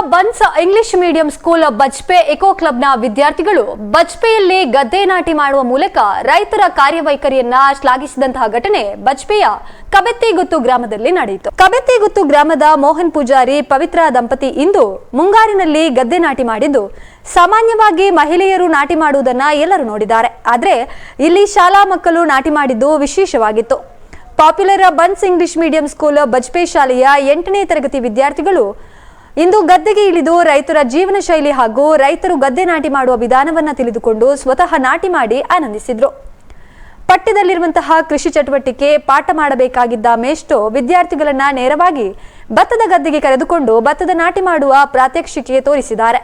Buns English medium school Bajpe eco ಕ್ಲಬ್ನ ವಿದ್ಯಾರ್ಥಿಗಳು ಬಜ್ಪೆಯಲ್ಲಿ ಗದ್ದೆ ನಾಟಿ ಮಾಡುವ ಮೂಲಕ ರೈತರ ಕಾರ್ಯವೈಖರಿಯನ್ನ ಶ್ಲಾಘಿಸಿದಂತಹ ಘಟನೆ ಬಜ್ಪೆಯ ಕಬೆತ್ತಿಗುತ್ತು ಗ್ರಾಮದಲ್ಲಿ ನಡೆಯಿತು. ಕಬೆತ್ತಿಗುತ್ತು ಗ್ರಾಮದ ಮೋಹನ್ ಪೂಜಾರಿ ಪವಿತ್ರ ದಂಪತಿ ಇಂದು ಮುಂಗಾರಿನಲ್ಲಿ ಗದ್ದೆ ನಾಟಿ ಮಾಡಿದ್ದು, ಸಾಮಾನ್ಯವಾಗಿ ಮಹಿಳೆಯರು ನಾಟಿ ಮಾಡುವುದನ್ನ ಎಲ್ಲರೂ ನೋಡಿದ್ದಾರೆ. ಆದರೆ, ಇಲ್ಲಿ ಶಾಲಾ ಮಕ್ಕಳು ನಾಟಿ ಮಾಡಿದ್ದು ವಿಶೇಷವಾಗಿತ್ತು. Popular buns English medium school Bajpe ಶಾಲೆಯ ಎಂಟನೇ ತರಗತಿ ವಿದ್ಯಾರ್ಥಿಗಳು ಇಂದು ಗದ್ದೆಗೆ ಇಳಿದು ರೈತರ ಜೀವನ ಶೈಲಿ ಹಾಗೂ ರೈತರು ಗದ್ದೆ ನಾಟಿ ಮಾಡುವ ವಿಧಾನವನ್ನ ತಿಳಿದುಕೊಂಡು ಸ್ವತಃ ನಾಟಿ ಮಾಡಿ ಆನಂದಿಸಿದ್ರು. ಪಠ್ಯದಲ್ಲಿರುವಂತಹ ಕೃಷಿ ಚಟುವಟಿಕೆ, ಪಾಠ ಮಾಡಬೇಕಾಗಿದ್ದ ಮೇಷ್ಟು ವಿದ್ಯಾರ್ಥಿಗಳನ್ನ ನೇರವಾಗಿ ಭತ್ತದ ಗದ್ದೆಗೆ ಕರೆದುಕೊಂಡು ಭತ್ತದ ನಾಟಿ ಮಾಡುವ ಪ್ರಾತ್ಯಕ್ಷಿಕೆ ತೋರಿಸಿದ್ದಾರೆ.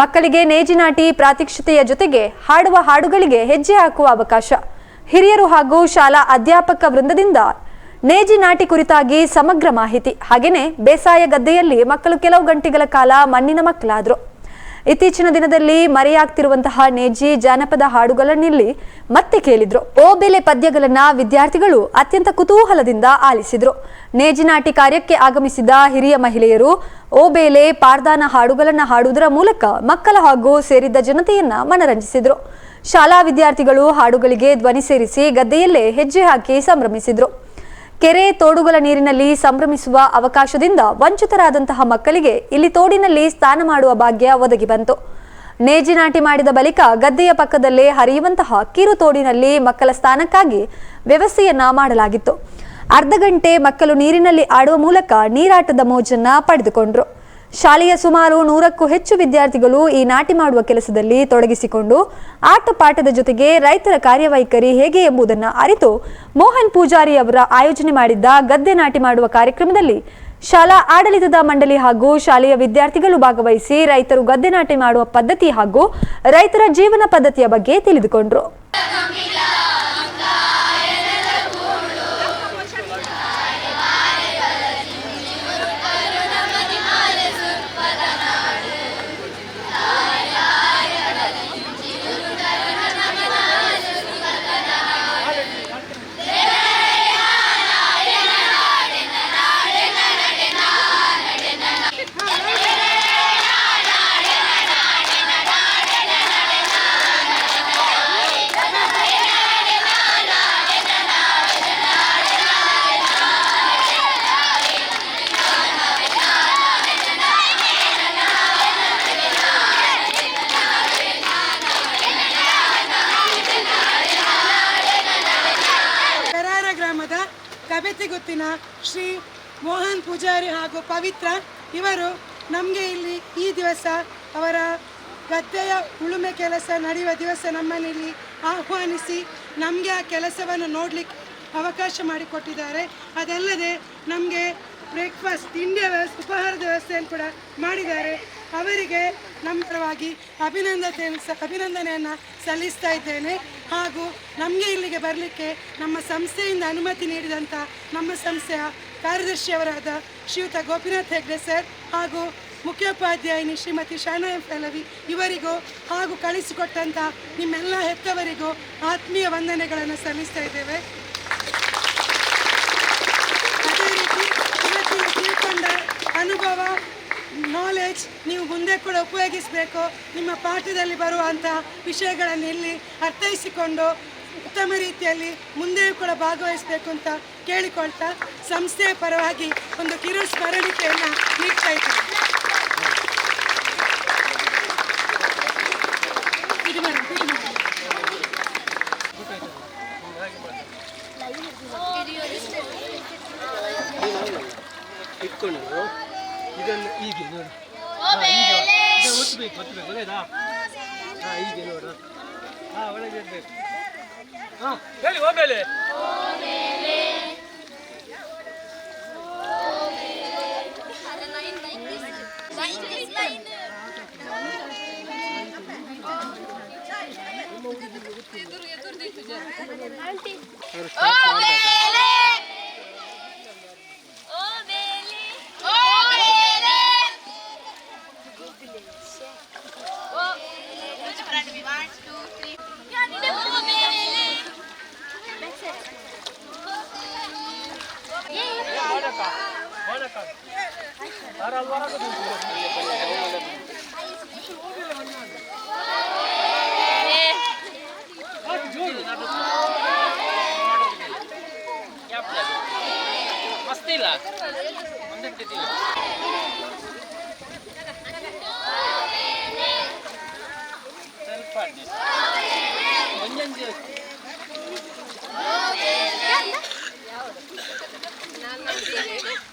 ಮಕ್ಕಳಿಗೆ ನೇಜಿ ನಾಟಿ ಪ್ರಾತ್ಯಕ್ಷತೆಯ ಜೊತೆಗೆ ಹಾಡುವ ಹಾಡುಗಳಿಗೆ ಹೆಜ್ಜೆ ಹಾಕುವ ಅವಕಾಶ. ಹಿರಿಯರು ಹಾಗೂ ಶಾಲಾ ಅಧ್ಯಾಪಕ ವೃಂದದಿಂದ ನೇಜಿ ನಾಟಿ ಕುರಿತಾಗಿ ಸಮಗ್ರ ಮಾಹಿತಿ. ಹಾಗೇನೆ ಬೇಸಾಯ ಗದ್ದೆಯಲ್ಲಿ ಮಕ್ಕಳು ಕೆಲವು ಗಂಟೆಗಳ ಕಾಲ ಮಣ್ಣಿನ ಮಕ್ಕಳಾದ್ರು. ಇತ್ತೀಚಿನ ದಿನದಲ್ಲಿ ಮರೆಯಾಗ್ತಿರುವಂತಹ ನೇಜಿ ಜಾನಪದ ಹಾಡುಗಳನ್ನಿಲ್ಲಿ ಮತ್ತೆ ಕೇಳಿದ್ರು. ಓ ಬೆಲೆ ಪದ್ಯಗಳನ್ನ ವಿದ್ಯಾರ್ಥಿಗಳು ಅತ್ಯಂತ ಕುತೂಹಲದಿಂದ ಆಲಿಸಿದ್ರು. ನೇಜಿನಾಟಿ ಕಾರ್ಯಕ್ಕೆ ಆಗಮಿಸಿದ ಹಿರಿಯ ಮಹಿಳೆಯರು ಓ ಬೇಲೆ ಪಾರ್ದಾನ ಹಾಡುಗಳನ್ನ ಹಾಡುವುದರ ಮೂಲಕ ಮಕ್ಕಳ ಹಾಗೂ ಸೇರಿದ್ದ ಜನತೆಯನ್ನ ಮನರಂಜಿಸಿದ್ರು. ಶಾಲಾ ವಿದ್ಯಾರ್ಥಿಗಳು ಹಾಡುಗಳಿಗೆ ಧ್ವನಿ ಸೇರಿಸಿ ಗದ್ದೆಯಲ್ಲೇ ಹೆಜ್ಜೆ ಹಾಕಿ ಸಂಭ್ರಮಿಸಿದ್ರು. ಕೆರೆ ತೋಡುಗಳ ನೀರಿನಲ್ಲಿ ಸಂಭ್ರಮಿಸುವ ಅವಕಾಶದಿಂದ ವಂಚಿತರಾದಂತಹ ಮಕ್ಕಳಿಗೆ ಇಲ್ಲಿ ತೋಡಿನಲ್ಲಿ ಸ್ನಾನ ಮಾಡುವ ಭಾಗ್ಯ ಒದಗಿ ಬಂತು. ನೇಜಿ ನಾಟಿ ಮಾಡಿದ ಬಳಿಕ ಗದ್ದೆಯ ಪಕ್ಕದಲ್ಲೇ ಹರಿಯುವಂತಹ ಕಿರು ತೋಡಿನಲ್ಲಿ ಮಕ್ಕಳ ಸ್ನಾನಕ್ಕಾಗಿ ವ್ಯವಸ್ಥೆಯನ್ನ ಮಾಡಲಾಗಿತ್ತು. ಅರ್ಧ ಗಂಟೆ ಮಕ್ಕಳು ನೀರಿನಲ್ಲಿ ಆಡುವ ಮೂಲಕ ನೀರಾಟದ ಮೋಜನ್ನ ಪಡೆದುಕೊಂಡ್ರು. ಶಾಲೆಯ ಸುಮಾರು ನೂರಕ್ಕೂ ಹೆಚ್ಚು ವಿದ್ಯಾರ್ಥಿಗಳು ಈ ನಾಟಿ ಮಾಡುವ ಕೆಲಸದಲ್ಲಿ ತೊಡಗಿಸಿಕೊಂಡು ಆಟ ಪಾಠದ ಜೊತೆಗೆ ರೈತರ ಕಾರ್ಯವೈಖರಿ ಹೇಗೆ ಎಂಬುದನ್ನು ಅರಿತು ಮೋಹನ್ ಪೂಜಾರಿ ಅವರ ಆಯೋಜನೆ ಮಾಡಿದ್ದ ಗದ್ದೆ ನಾಟಿ ಮಾಡುವ ಕಾರ್ಯಕ್ರಮದಲ್ಲಿ ಶಾಲಾ ಆಡಳಿತದ ಮಂಡಳಿ ಹಾಗೂ ಶಾಲೆಯ ವಿದ್ಯಾರ್ಥಿಗಳು ಭಾಗವಹಿಸಿ ರೈತರು ಗದ್ದೆ ನಾಟಿ ಮಾಡುವ ಪದ್ಧತಿ ಹಾಗೂ ರೈತರ ಜೀವನ ಪದ್ಧತಿಯ ಬಗ್ಗೆ ತಿಳಿದುಕೊಂಡ್ರು. ಶ್ರೀ ಮೋಹನ್ ಪೂಜಾರಿ ಹಾಗೂ ಪವಿತ್ರ ಇವರು ನಮಗೆ ಇಲ್ಲಿ ಈ ದಿವಸ ಅವರ ಗದ್ದೆಯ ಉಳುಮೆ ಕೆಲಸ ನಡೆಯುವ ದಿವಸ ನಮ್ಮನ್ನಿಲ್ಲಿ ಆಹ್ವಾನಿಸಿ ನಮಗೆ ಆ ಕೆಲಸವನ್ನು ನೋಡಲಿಕ್ಕೆ ಅವಕಾಶ ಮಾಡಿಕೊಟ್ಟಿದ್ದಾರೆ. ಅದಲ್ಲದೆ ನಮಗೆ ಬ್ರೇಕ್ಫಾಸ್ಟ್ ತಿಂಡಿಯ ವ್ಯವಸ್ಥೆ, ಉಪಹಾರದ ವ್ಯವಸ್ಥೆಯನ್ನು ಕೂಡ ಮಾಡಿದ್ದಾರೆ. ಅವರಿಗೆ ನಮ್ಮ ಪರವಾಗಿ ಅಭಿನಂದನೆ ಅಭಿನಂದನೆಯನ್ನು ಸಲ್ಲಿಸ್ತಾ ಇದ್ದೇನೆ. ಹಾಗೂ ನಮಗೆ ಇಲ್ಲಿಗೆ ಬರಲಿಕ್ಕೆ ನಮ್ಮ ಸಂಸ್ಥೆಯಿಂದ ಅನುಮತಿ ನೀಡಿದಂಥ ನಮ್ಮ ಸಂಸ್ಥೆಯ ಕಾರ್ಯದರ್ಶಿಯವರಾದ ಶ್ರೀಯುತ ಗೋಪಿನಾಥ್ ಹೆಗ್ಡೆ ಸರ್ ಹಾಗೂ ಮುಖ್ಯೋಪಾಧ್ಯಾಯಿನಿ ಶ್ರೀಮತಿ ಶಾನಾ ಎಂ ಪಲ್ಲವಿ ಇವರಿಗೂ ಹಾಗೂ ಕಳಿಸಿಕೊಟ್ಟಂಥ ನಿಮ್ಮೆಲ್ಲ ಹೆತ್ತವರಿಗೂ ಆತ್ಮೀಯ ವಂದನೆಗಳನ್ನು ಸಲ್ಲಿಸ್ತಾ ಇದ್ದೇವೆ. ಅದೇ ರೀತಿ ಅನುಭವ ನಾಲೆಜ್ ನೀವು ಮುಂದೆ ಕೂಡ ಉಪಯೋಗಿಸಬೇಕು. ನಿಮ್ಮ ಪಾಠದಲ್ಲಿ ಬರುವಂಥ ವಿಷಯಗಳನ್ನು ಇಲ್ಲಿ ಅರ್ಥೈಸಿಕೊಂಡು ಉತ್ತಮ ರೀತಿಯಲ್ಲಿ ಮುಂದೆಯೂ ಕೂಡ ಭಾಗವಹಿಸಬೇಕು ಅಂತ ಕೇಳಿಕೊಳ್ತಾ ಸಂಸ್ಥೆಯ ಪರವಾಗಿ ಒಂದು ಕಿರು ಸ್ಮರಣಿಕೆಯನ್ನು ನೀಡ್ತಾ ಇದ್ದೇನೆ ಇದು ಮಾಡಿ, ಇದು ಮಾಡಿ. ಇಟ್ಕೊಂಡು ಇದನ್ನು ಹೀಗೆ ನೋಡು ಹಾ, ಹೀಗೆ ಇದು ಒತ್ತಬೇಕು ಒತ್ತಬೇಕು ಒಳ್ಳೆಯದಾ ಹಾ ಹೀಗೆ ನೋಡು ಹಾ ಒಳಗೆ ಇರ್ಬೇಕು ಹಾ ಹೇಳಿ ಹೋಮೇಲೆ ಯಾರು ಅಲ್ಲಿ ಹೊರಗೆ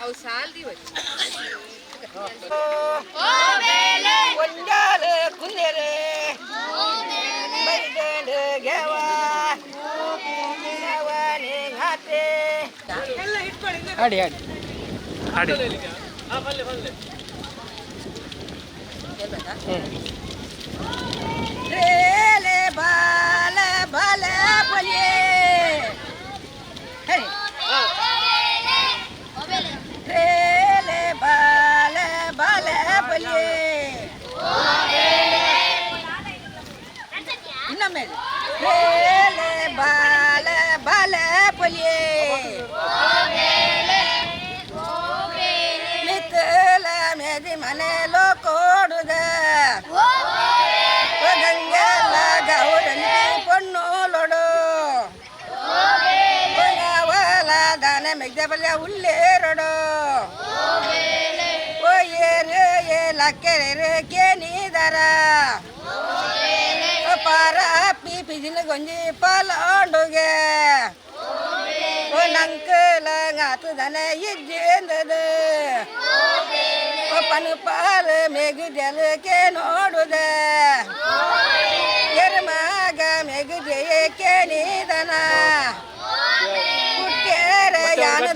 ಅವು ಸಾಲ್ದಿವ ಒಂದಾಲೆ ಕುಂದೇಲೆ ಬೈದೇಲೆ ಗೆವ. ಗೆವನೆ ಎಲ್ಲ ಇಟ್ಕೊಳ್ಳಿ ಅಡಿ ಹ್ಞೂ ಉಲ್ಲೇರಡು ಓ ಏರು ಏಲಕ್ಕೆರೆ ಕೇನಿದರ ಪಾರ ಪಿ ಪಿಜಿನ ಗೊಂಜಿ ಪಾಲಾಂಡುಗೆ ಓ ನಂಕಲ ಗಾತು ದನ ಇಜ್ಜೇಂದದು ಓ ಪನು ಪಾಲ ಮೇಗು ಜಲಕ್ಕೆ ನೋಡುದ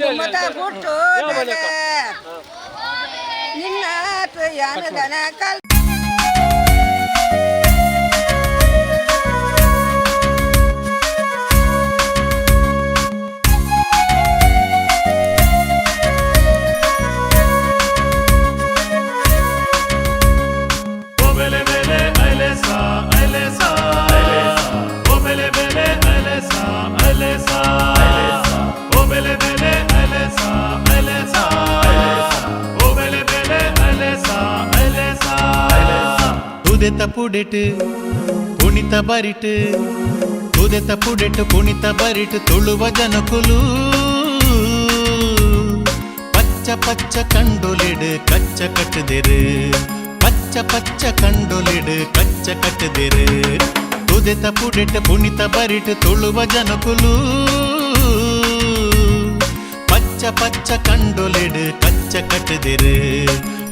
ದುಮ್ಮತ ಹುಟ್ಟು ನಿನ್ನಾತ ಯಾನ ದನ ಕಲ್ ತುದೆತ ಪುಡೆಟ್ ಪುಣಿತ ಬರಿಟ್ ತುದೆತ ಪುಡೆಟ್ ಪುಣಿತ ಬರಿಟ್ ತುಳುವ ಜನಕುಲು பச்சை பச்சை கண்டொலிடு கச்ச கட்டுதிரு பச்சை பச்சை கண்டொலிடு கச்ச கட்டுதிரு ತುದೆತ ಪುಡೆಟ ಪುಣಿತ ಬರಿಟ್ ತುಳುವ ಜನಕುಲು ಪಚ್ಚ ಪಚ್ಚ ಕಂಡೊಲಿಡು ಕಚ್ಚ ಕಟ್ಟದಿರು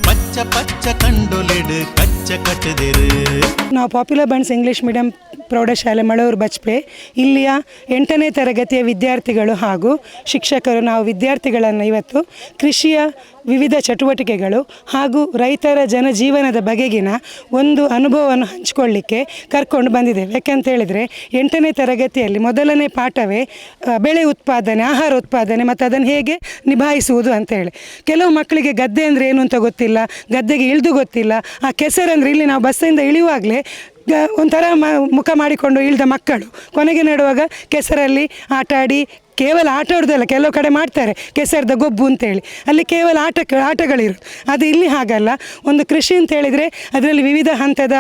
ಪಚ್ಚ ಪಚ್ಚ ಕಂಡೊಲಿಡು ಕಟ್ಟದಿರು ನಾವು ಪಾಪ್ಯುಲರ್ ಬಂಡ್ಸ್ ಇಂಗ್ಲಿಷ್ ಮೀಡಿಯಂ ಪ್ರೌಢಶಾಲೆ ಮಳೂರು ಬಜ್ಪೆ ಇಲ್ಲಿಯ ಎಂಟನೇ ತರಗತಿಯ ವಿದ್ಯಾರ್ಥಿಗಳು ಹಾಗೂ ಶಿಕ್ಷಕರು, ನಾವು ವಿದ್ಯಾರ್ಥಿಗಳನ್ನು ಇವತ್ತು ಕೃಷಿಯ ವಿವಿಧ ಚಟುವಟಿಕೆಗಳು ಹಾಗೂ ರೈತರ ಜನಜೀವನದ ಬಗೆಗಿನ ಒಂದು ಅನುಭವವನ್ನು ಹಂಚಿಕೊಳ್ಳಿಕ್ಕೆ ಕರ್ಕೊಂಡು ಬಂದಿದ್ದೇವೆ. ಯಾಕೆಂತ ಹೇಳಿದರೆ, ಎಂಟನೇ ತರಗತಿಯಲ್ಲಿ ಮೊದಲನೇ ಪಾಠವೇ ಬೆಳೆ ಉತ್ಪಾದನೆ, ಆಹಾರ ಉತ್ಪಾದನೆ ಮತ್ತು ಅದನ್ನು ಹೇಗೆ ನಿಭಾಯಿಸುವುದು ಅಂತ ಹೇಳಿ. ಕೆಲವು ಮಕ್ಕಳಿಗೆ ಗದ್ದೆ ಅಂದರೆ ಏನು ಅಂತ ಗೊತ್ತಿಲ್ಲ, ಗದ್ದೆಗೆ ಇಳಿದು ಗೊತ್ತಿಲ್ಲ, ಆ ಕೆಸರಂದ್ರೆ ಇಲ್ಲಿ ನಾವು ಬಸ್ಸಿಂದ ಇಳಿಯುವಾಗಲೇ, ಗ, ಒಂಥರ ಮುಖ ಮಾಡಿಕೊಂಡು ಇಳಿದ ಮಕ್ಕಳು. ಕೊನೆಗೆ ನೆಡುವಾಗ ಕೆಸರಲ್ಲಿ ಆಟ ಆಡಿ ಕೇವಲ ಆಟ ಆಡೋದಲ್ಲ, ಕೆಲವು ಕಡೆ ಮಾಡ್ತಾರೆ, ಕೆಸರದ ಗೊಬ್ಬು ಅಂತೇಳಿ. ಅಲ್ಲಿ ಕೇವಲ ಆಟ ಆಟಗಳಿರೋದು ಅದು ಇಲ್ಲಿ ಹಾಗಲ್ಲ. ಒಂದು ಕೃಷಿ ಅಂತ ಹೇಳಿದರೆ ಅದರಲ್ಲಿ ವಿವಿಧ ಹಂತದ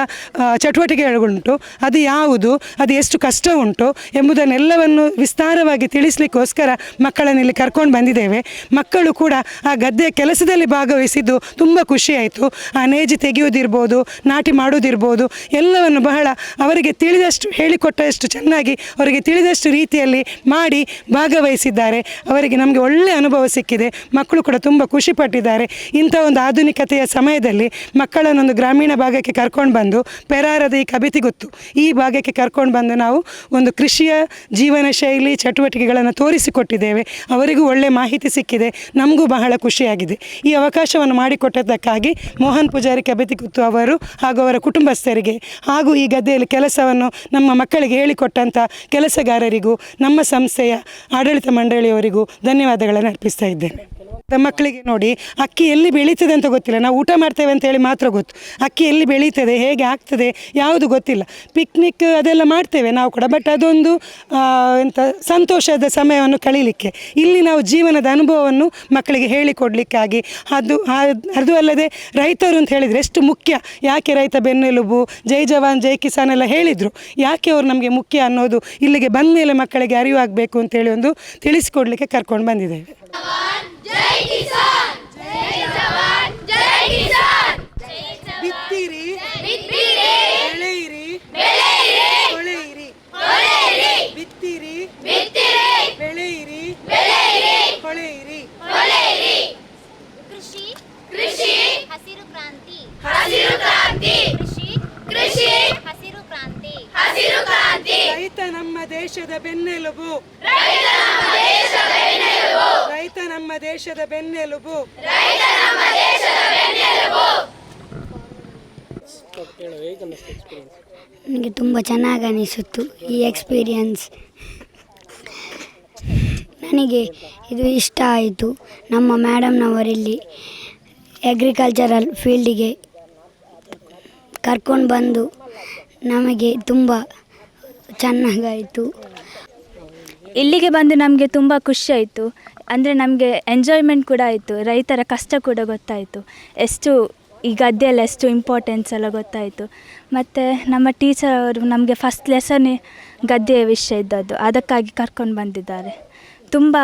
ಚಟುವಟಿಕೆಗಳುಂಟು ಅದು ಯಾವುದು, ಅದು ಎಷ್ಟು ಕಷ್ಟ ಉಂಟು ಎಂಬುದನ್ನೆಲ್ಲವನ್ನು ವಿಸ್ತಾರವಾಗಿ ತಿಳಿಸ್ಲಿಕ್ಕೋಸ್ಕರ ಮಕ್ಕಳನ್ನು ಇಲ್ಲಿ ಕರ್ಕೊಂಡು ಬಂದಿದ್ದೇವೆ. ಮಕ್ಕಳು ಕೂಡ ಆ ಗದ್ದೆಯ ಕೆಲಸದಲ್ಲಿ ಭಾಗವಹಿಸಿದ್ದು ತುಂಬ ಖುಷಿಯಾಯಿತು ಆ ನೇಜಿ ತೆಗೆಯೋದಿರ್ಬೋದು ನಾಟಿ ಮಾಡೋದಿರ್ಬೋದು ಎಲ್ಲವನ್ನು ಬಹಳ ಅವರಿಗೆ ತಿಳಿದಷ್ಟು, ಹೇಳಿಕೊಟ್ಟಷ್ಟು ಚೆನ್ನಾಗಿ ಅವರಿಗೆ ತಿಳಿದಷ್ಟು ರೀತಿಯಲ್ಲಿ ಮಾಡಿ ಭಾಗವಹಿಸಿದ್ದಾರೆ. ಅವರಿಗೆ ನಮಗೆ ಒಳ್ಳೆಯ ಅನುಭವ ಸಿಕ್ಕಿದೆ. ಮಕ್ಕಳು ಕೂಡ ತುಂಬ ಖುಷಿಪಟ್ಟಿದ್ದಾರೆ ಇಂಥ ಒಂದು ಆಧುನಿಕತೆಯ ಸಮಯದಲ್ಲಿ ಮಕ್ಕಳನ್ನೊಂದು ಗ್ರಾಮೀಣ ಭಾಗಕ್ಕೆ ಕರ್ಕೊಂಡು ಬಂದು ಪೆರಾರದ ಈ ಕಬಿತಿ ಗೊತ್ತು. ಈ ಭಾಗಕ್ಕೆ ಕರ್ಕೊಂಡು ಬಂದು ನಾವು ಒಂದು ಕೃಷಿಯ ಜೀವನ ಶೈಲಿ, ಚಟುವಟಿಕೆಗಳನ್ನು ತೋರಿಸಿಕೊಟ್ಟಿದ್ದೇವೆ. ಅವರಿಗೂ ಒಳ್ಳೆಯ ಮಾಹಿತಿ ಸಿಕ್ಕಿದೆ. ನಮಗೂ ಬಹಳ ಖುಷಿಯಾಗಿದೆ. ಈ ಅವಕಾಶವನ್ನು ಮಾಡಿಕೊಟ್ಟದ್ದಕ್ಕಾಗಿ ಮೋಹನ್ ಪೂಜಾರಿ ಕಬಿತಿಗುತ್ತು ಅವರು ಹಾಗೂ ಅವರ ಕುಟುಂಬಸ್ಥರಿಗೆ ಹಾಗೂ ಈ ಗದ್ದೆಯಲ್ಲಿ ಕೆಲಸವನ್ನು ನಮ್ಮ ಮಕ್ಕಳಿಗೆ ಹೇಳಿಕೊಟ್ಟಂಥ ಕೆಲಸಗಾರರಿಗೂ, ನಮ್ಮ ಸಂಸ್ಥೆಯ ಆಡಳಿತ ಮಂಡಳಿಯವರಿಗೂ ಧನ್ಯವಾದಗಳನ್ನು ಅರ್ಪಿಸ್ತಾ ಇದ್ದೇನೆ. ಮಕ್ಕಳಿಗೆ ನೋಡಿ, ಅಕ್ಕಿ ಎಲ್ಲಿ ಬೆಳೀತದೆ ಅಂತ ಗೊತ್ತಿಲ್ಲ. ನಾವು ಊಟ ಮಾಡ್ತೇವೆ ಅಂತ ಹೇಳಿ ಮಾತ್ರ ಗೊತ್ತು. ಅಕ್ಕಿ ಎಲ್ಲಿ ಬೆಳೀತದೆ, ಹೇಗೆ ಆಗ್ತದೆ, ಯಾವುದು ಗೊತ್ತಿಲ್ಲ. ಪಿಕ್ನಿಕ್ ಅದೆಲ್ಲ ಮಾಡ್ತೇವೆ ನಾವು ಕೂಡ ಬಟ್ ಅದೊಂದು ಎಂಥ ಸಂತೋಷದ ಸಮಯವನ್ನು ಕಳೀಲಿಕ್ಕೆ. ಇಲ್ಲಿ ನಾವು ಜೀವನದ ಅನುಭವವನ್ನು ಮಕ್ಕಳಿಗೆ ಹೇಳಿಕೊಡ್ಲಿಕ್ಕಾಗಿ. ಅದು ಅದು ಅಲ್ಲದೆ ರೈತರು ಅಂತ ಹೇಳಿದರೆ ಎಷ್ಟು ಮುಖ್ಯ. ಯಾಕೆ ರೈತ ಬೆನ್ನೆಲುಬು, ಜೈ ಜವಾನ್, ಜೈ ಕಿಸಾನ್ ಎಲ್ಲ ಹೇಳಿದರು. ಯಾಕೆ ಅವರು ನಮಗೆ ಮುಖ್ಯ ಅನ್ನೋದು ಇಲ್ಲಿಗೆ ಬಂದ ಮೇಲೆ ಮಕ್ಕಳಿಗೆ ಅರಿವಾಗಬೇಕು ಅಂತೇಳಿ ಒಂದು ತಿಳಿಸಿಕೊಡ್ಲಿಕ್ಕೆ ಕರ್ಕೊಂಡು ಬಂದಿದ್ದೇವೆ. ಜೈ ಕಿಸಾನ್ ಜೈ ಜವಾನ್ ಜೈ ಕಿಸಾನ್ ಬಿತ್ತಿರಿ ಬಿತ್ತಿರಿ ಬೆಳೆಯಿರಿ ಬೆಳೆಯಿರಿ ಕೊಳೆಯಿರಿ ಕೊಳೆಯಿರಿ ಬಿತ್ತಿರಿ ಬಿತ್ತಿರಿ ಬೆಳೆಯಿರಿ ಬೆಳೆಯಿರಿ ಕೊಳೆಯಿರಿ ಕೊಳೆಯಿರಿ ಕೃಷಿ ಕೃಷಿ ಹಸಿರು ಕ್ರಾಂತಿ ಹಸಿರು ಕ್ರಾಂತಿ ಕೃಷಿ ಕೃಷಿ ಹಸಿರು ಕ್ರಾಂತಿ ಹಸಿರು ಕ್ರಾಂತಿ ರೈತ ನಮ್ಮ ದೇಶದ ಬೆನ್ನೆಲುಬು ರೈತ ನಮ್ಮ ದೇಶದ ಬೆನ್ನೆಲುಬು ರೈತ ನಮ್ಮ ದೇಶದ ಬೆನ್ನೆಲುಬು ರೈತ ನಮ್ಮ ದೇಶದ ಬೆನ್ನೆಲುಬು ಹೇಳು ಹೇಗೆ ಅನ್ನಿಸ್ತು ಎಕ್ಸ್ಪೀರಿಯನ್ಸ್ ನನಗೆ ತುಂಬ ಚೆನ್ನಾಗಿ ಅನಿಸಿತ್ತು ಈ ಎಕ್ಸ್ಪೀರಿಯನ್ಸ್ ನನಗೆ ಇದು ಇಷ್ಟ ಆಯಿತು. ನಮ್ಮ ಮೇಡಮ್ನವರಿಲ್ಲಿ ಅಗ್ರಿಕಲ್ಚರಲ್ ಫೀಲ್ಡಿಗೆ ಕರ್ಕೊಂಡು ಬಂದು ನಮಗೆ ತುಂಬ ಚೆನ್ನಾಗಾಯಿತು. ಇಲ್ಲಿಗೆ ಬಂದು ನಮಗೆ ತುಂಬ ಖುಷಿ ಆಯಿತು. ಅಂದರೆ ನಮಗೆ ಎಂಜಾಯ್ಮೆಂಟ್ ಕೂಡ ಆಯಿತು. ರೈತರ ಕಷ್ಟ ಕೂಡ ಗೊತ್ತಾಯಿತು. ಎಷ್ಟು ಈ ಗದ್ದೆಯಲ್ಲಿ ಎಷ್ಟು ಇಂಪಾರ್ಟೆನ್ಸ್ ಎಲ್ಲ ಗೊತ್ತಾಯಿತು. ಮತ್ತು ನಮ್ಮ ಟೀಚರ್ ಅವರು ನಮಗೆ ಫಸ್ಟ್ ಲೆಸನ್ ಗದ್ದೆಯ ವಿಷಯ ಇದ್ದದ್ದು. ಅದಕ್ಕಾಗಿ ಕರ್ಕೊಂಡು ಬಂದಿದ್ದಾರೆ. ತುಂಬ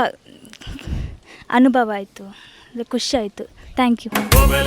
ಅನುಭವ ಆಯಿತು. ಖುಷಿ ಆಯಿತು. ಥ್ಯಾಂಕ್ ಯು ಬಾರಿ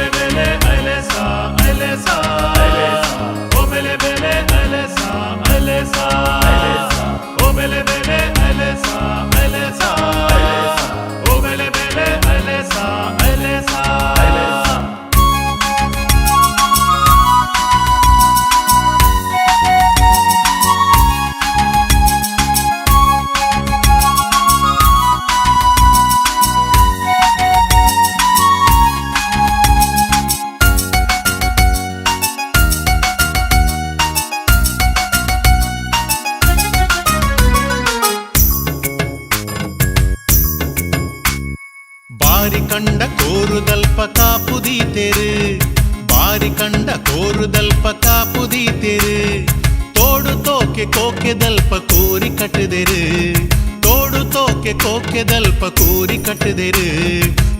ತೋಡು ತೋಕೆ ಕೋಕೆದಲ್ಪ ಕೂರಿ ಕಟ್ಟದೆರು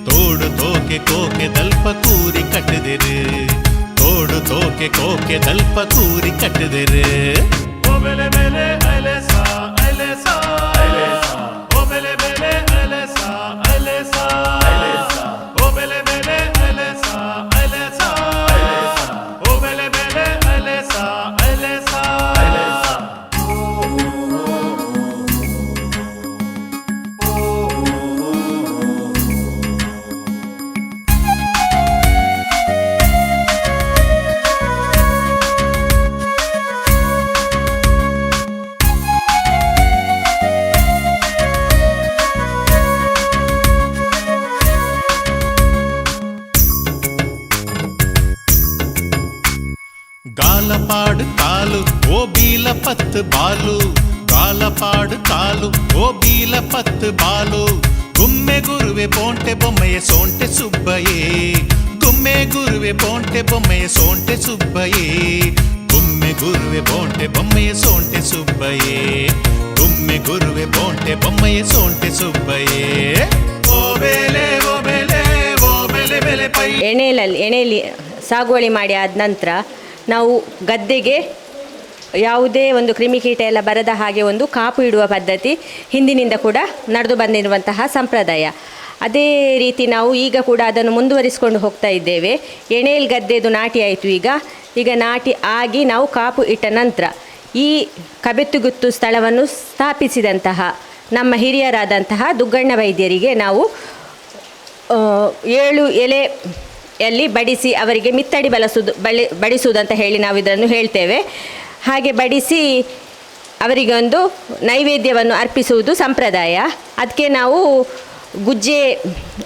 ತೋಡು ತೋಕೆ ಕೋಕೆದಲ್ಪ ಕೂರಿ ಕಟ್ಟದೆರು ತೋಡು ತೋಕೆ ಕೋಕೆದಲ್ಪ ಕೂರಿ ಕಟ್ಟದೆರು ಓ ಬೆಲೆ ಬೆಲೆ ಸೋಂಟೆ ಸುಬ್ಬಯೇ ಗುಮ್ಮೆ ಗುರುವೆ ಬೋಂಟೆ ಬೊಮ್ಮೆಯ ಸೋಂಟೆ ಸುಬ್ಬಯೇ ಗುಮ್ಮೆ ಗುರುವೆ ಬೋಂಟೆ ಬೊಮ್ಮೆಯ ಸೋಂಟೆ ಸುಬ್ಬಯೇ ಗುಮ್ಮೆ ಗುರುವೆ ಬೋಂಟೆ ಬೊಮ್ಮೆಯ ಸೋಂಟೆ ಸುಬ್ಬಯೇ ಎಣೆಲಲ್ಲಿ ಪೈ. ಎಣೆಯಲ್ಲಿ ಎಣೆಯಲ್ಲಿ ಸಾಗುವಳಿ ಮಾಡಿ ಆದ ನಂತರ ನಾವು ಗದ್ದೆಗೆ ಯಾವುದೇ ಒಂದು ಕ್ರಿಮಿಕೀಟ ಎಲ್ಲ ಬರದ ಹಾಗೆ ಒಂದು ಕಾಪು ಇಡುವ ಪದ್ಧತಿ ಹಿಂದಿನಿಂದ ಕೂಡ ನಡೆದು ಬಂದಿರುವಂತಹ ಸಂಪ್ರದಾಯ. ಅದೇ ರೀತಿ ನಾವು ಈಗ ಕೂಡ ಅದನ್ನು ಮುಂದುವರಿಸಿಕೊಂಡು ಹೋಗ್ತಾ ಇದ್ದೇವೆ. ಎಣೆಯಲ್ಲಿ ಗದ್ದೆದು ನಾಟಿ ಆಯಿತು ಈಗ. ಈಗ ನಾಟಿ ಆಗಿ ನಾವು ಕಾಪು ಇಟ್ಟ ನಂತರ ಈ ಕಬೆತ್ತುಗುತ್ತು ಸ್ಥಳವನ್ನು ಸ್ಥಾಪಿಸಿದಂತಹ ನಮ್ಮ ಹಿರಿಯರಾದಂತಹ ದುಗ್ಗಣ್ಣ ವೈದ್ಯರಿಗೆ ನಾವು ಏಳು ಏಳು ಎಲೆಯಲ್ಲಿ ಬಡಿಸಿ ಅವರಿಗೆ ಮಿತ್ತಡಿ ಬಳಸುದು, ಬಳಿ, ಬಡಿಸುವುದಂತ ಹೇಳಿ ನಾವು ಇದನ್ನು ಹೇಳ್ತೇವೆ. ಹಾಗೆ ಬಡಿಸಿ ಅವರಿಗೆ ಒಂದು ನೈವೇದ್ಯವನ್ನು ಅರ್ಪಿಸುವುದು ಸಂಪ್ರದಾಯ. ಅದಕ್ಕೆ ನಾವು ಗುಜ್ಜೆ,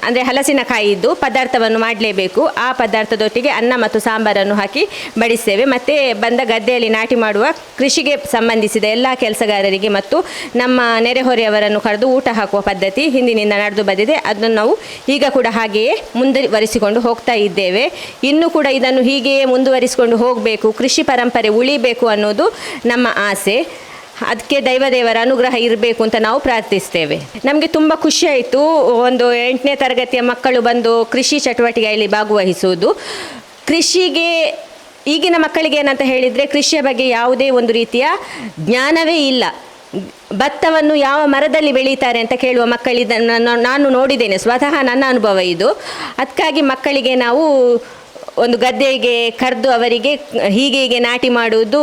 ಅಂದರೆ ಹಲಸಿನಕಾಯಿದ್ದು ಪದಾರ್ಥವನ್ನು ಮಾಡಲೇಬೇಕು. ಆ ಪದಾರ್ಥದೊಟ್ಟಿಗೆ ಅನ್ನ ಮತ್ತು ಸಾಂಬಾರನ್ನು ಹಾಕಿ ಬಡಿಸ್ತೇವೆ. ಮತ್ತು ಬಂದ ಗದ್ದೆಯಲ್ಲಿ ನಾಟಿ ಮಾಡುವ ಕೃಷಿಗೆ ಸಂಬಂಧಿಸಿದ ಎಲ್ಲ ಕೆಲಸಗಾರರಿಗೆ ಮತ್ತು ನಮ್ಮ ನೆರೆಹೊರೆಯವರನ್ನು ಕರೆದು ಊಟ ಹಾಕುವ ಪದ್ಧತಿ ಹಿಂದಿನಿಂದ ನಡೆದು ಬಂದಿದೆ. ಅದನ್ನು ನಾವು ಈಗ ಕೂಡ ಹಾಗೆಯೇ ಮುಂದುವರಿಸಿಕೊಂಡು ಹೋಗ್ತಾ ಇದ್ದೇವೆ. ಇನ್ನೂ ಕೂಡ ಇದನ್ನು ಹೀಗೆಯೇ ಮುಂದುವರಿಸಿಕೊಂಡು ಹೋಗಬೇಕು. ಕೃಷಿ ಪರಂಪರೆ ಉಳಿಬೇಕು ಅನ್ನೋದು ನಮ್ಮ ಆಸೆ. ಅದಕ್ಕೆ ದೈವದೇವರ ಅನುಗ್ರಹ ಇರಬೇಕು ಅಂತ ನಾವು ಪ್ರಾರ್ಥಿಸ್ತೇವೆ. ನಮಗೆ ತುಂಬ ಖುಷಿ ಆಯಿತು ಒಂದು ಎಂಟನೇ ತರಗತಿಯ ಮಕ್ಕಳು ಬಂದು ಕೃಷಿ ಚಟುವಟಿಕೆಯಲ್ಲಿ ಭಾಗವಹಿಸುವುದು. ಕೃಷಿಗೆ, ಈಗಿನ ಮಕ್ಕಳಿಗೆ ಏನಂತ ಹೇಳಿದರೆ ಕೃಷಿಯ ಬಗ್ಗೆ ಯಾವುದೇ ಒಂದು ರೀತಿಯ ಜ್ಞಾನವೇ ಇಲ್ಲ. ಭತ್ತವನ್ನು ಯಾವ ಮರದಲ್ಲಿ ಬೆಳೀತಾರೆ ಅಂತ ಕೇಳುವ ಮಕ್ಕಳಿದ ನಾನು ನೋಡಿದ್ದೇನೆ, ಸ್ವತಃ ನನ್ನ ಅನುಭವ ಇದು. ಅದಕ್ಕಾಗಿ ಮಕ್ಕಳಿಗೆ ನಾವು ಒಂದು ಗದ್ದೆಗೆ ಕರೆದು ಅವರಿಗೆ ಹೀಗೆ ಹೀಗೆ ನಾಟಿ ಮಾಡುವುದು,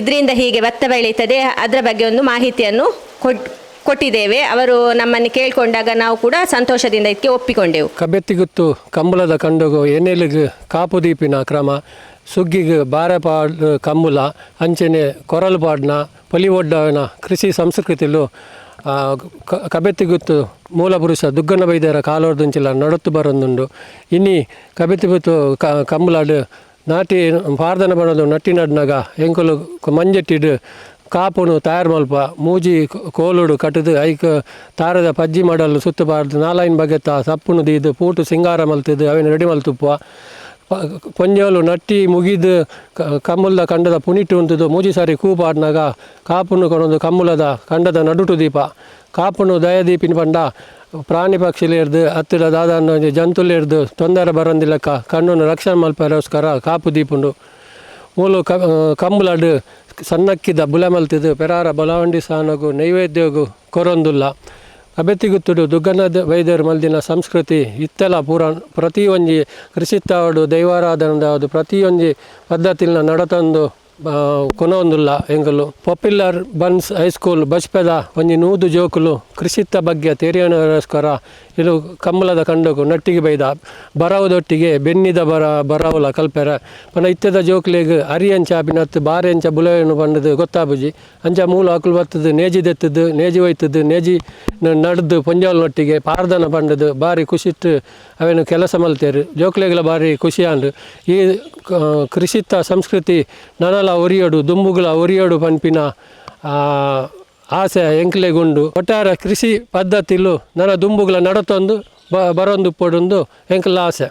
ಇದರಿಂದ ಹೀಗೆ ಭತ್ತ ಬೆಳೀತದೆ, ಅದರ ಬಗ್ಗೆ ಒಂದು ಮಾಹಿತಿಯನ್ನು ಕೊಟ್ಟು ಕೊಟ್ಟಿದ್ದೇವೆ. ಅವರು ನಮ್ಮನ್ನು ಕೇಳಿಕೊಂಡಾಗ ನಾವು ಕೂಡ ಸಂತೋಷದಿಂದ ಇದಕ್ಕೆ ಒಪ್ಪಿಕೊಂಡೆವು. ಕಬೆತ್ತಿಗುತ್ತು ಕಂಬಳದ ಕಂಡುಗು ಎಣ್ಣೆಲಿಗೆ ಕಾಪುದೀಪಿನ ಕ್ರಮ ಸುಗ್ಗಿಗೆ, ಬಾರಪಾಡ್ ಕಂಬುಲ ಅಂಚನೆ ಕೊರಲ್ಪಾಡ್ನ ಪಲಿವೊಡ್ಡವನ ಕೃಷಿ ಸಂಸ್ಕೃತಿಲು ಕಬೆತ್ತಿಗುತ್ತು ಮೂಲ ಪುರುಷ ದುಗ್ಗನ ಬೈದ್ಯರ ಕಾಲೋರ್ದಂಚಿಲ ನಡತ್ತು ಬರೊಂದುಂಡು. ಇನ್ನಿ ಕಬೆತ್ತಿಗುತ್ತು ಕಂಬುಲಾಡು ನಾಟಿ ಪಾರ್ದನ ಬಣದು ನಟ್ಟಿ ನಡ್ನಾಗ ಎಂಕುಲು ಮಂಜೆಟ್ಟಿಡು ಕಾಪುನು ತಯಾರು ಮಲ್ಪ ಮೂಜಿ ಕೋಲುಡು ಕಟ್ಟದು ಐಕ್ ತಾರದ ಪಜ್ಜಿ ಮಾಡಲು ಸುತ್ತಬಾರ್ದು ನಾಲೈನ್ ಬಗೆತ ಸಪ್ಪುನು ದೀದು ಪೂಟು ಸಿಂಗಾರ ಮಲ್ತಿದ್ದು ಅವೇನು ರೆಡಿ ಮಲ್ತುಪ್ಪ ಪೊಂಜೋಲು ನಟ್ಟಿ ಮುಗಿದು ಕಮ್ಮುಲ್ದ ಕಂಡದ ಪುನಿಟ್ಟು ಉಂತದು ಮೂಜಿ ಸಾರಿ ಕೂಪಾಡ್ನಾಗ ಕಾಪುನು ಕೊನೊಂದು ಕಮ್ಮುಲದ ಕಂಡದ ನಡುಟು ದೀಪ. ಕಾಪುನು ದಯದೀಪಿನ ಪಂಡ ಪ್ರಾಣಿ ಪಕ್ಷಿಲಿರ್ದು ಹತ್ತಿರ ದಾದಾನ ಜಂತುಲಿರ್ದು ತೊಂದರೆ ಬರಂದಿಲ್ಲಕ್ಕ ಕಣ್ಣನ್ನು ರಕ್ಷಣೆ ಮಲ್ಪರೋಸ್ಕರ ಕಾಪು ದೀಪುಂಡು. ಮೂಲು ಕ ಸಣ್ಣಕ್ಕಿದ್ದ ಸಣ್ಣಕ್ಕಿದ ಬುಲೆ ಮಲ್ತಿದ್ದು ಪೆರಾರ ಬಲವಂಡಿ ಸಾನಗು, ನೈವೇದ್ಯಗು ಕೊರೊಂದುಲ್ಲ. ಅಬೆತ್ತಿಗುತ್ತುಡು ದುಗ್ಗನ ವೈದ್ಯರು ಮಲ್ದಿನ ಸಂಸ್ಕೃತಿ ಇತ್ತೆಲ ಪೂರ ಪ್ರತಿಯೊಂಜಿ ಕೃಷಿತ್ತಾವಡು ದೈವಾರಾಧನದ ಪ್ರತಿಯೊಂಜಿ ಪದ್ಧತಿನ ನಡತಂದು ಕೊನೊಂದುಲ್ಲ ಎಂಗಲು ಪಾಪ್ಯುಲರ್ ಬನ್ಸ್ ಹೈಸ್ಕೂಲ್ ಬಜ್ಪೆದ ಒಂಜಿ ನೂದು ಜೋಕುಲು ಕೃಷಿತ್ತ ಬಗ್ಗೆ ತೇರಿಯನಗೋಸ್ಕರ ಇದು ಕಂಬಳದ ಕಂಡಕು ನಟ್ಟಿಗೆ ಬೈದ. ಬರವದೊಟ್ಟಿಗೆ ಬೆನ್ನಿದ ಬರ, ಬರವಲ ಕಲ್ಪೆರ. ಪನ ಇತ್ತದ ಜೋಕ್ಲೆಗ್ ಅರಿಯಂಚ ಬಿನತ್ತು ಬಾರೆಂಚ ಬುಲೆಯನ್ನು ಬಂದದು ಗೊತ್ತಾಬುಜಿ. ಅಂಚ ಮೂಲ ಹಾಕಲು ನೇಜಿ ದೆತ್ತದು ನೇಜಿ ಒಯ್ತದ್ದು, ನೇಜಿ ನಡೆದು ಪೊಂಜಾಲ್ನೊಟ್ಟಿಗೆ ಪಾರ್ದನ ಬಂದದು ಬಾರಿ ಖುಷಿಟ್ಟು ಅವೇನು ಕೆಲಸ ಮಲ್ತೇರು. ಜೋಕ್ಲೆಗಳ ಬಾರಿ ಖುಷಿಯಾಂಡು ಈ ಕೃಷಿತ ಸಂಸ್ಕೃತಿ ನನಲ ಒರಿಯೋಡು ದುಂಬುಗಳ ಒರಿಯೋಡು ಪನ್ಪಿನ ಆಸೆ ಎಂಕ್ಲೆಗುಂಡು ಒಟ್ಟಾರೆ ಕೃಷಿ ಪದ್ಧತಿಲು ನನ್ನ ದುಂಬುಗಳ ನಡತೊಂದು ಬರೊಂದು ಪೊಡೊಂದು ಎಂಕ್ಲ ಆಸೆ.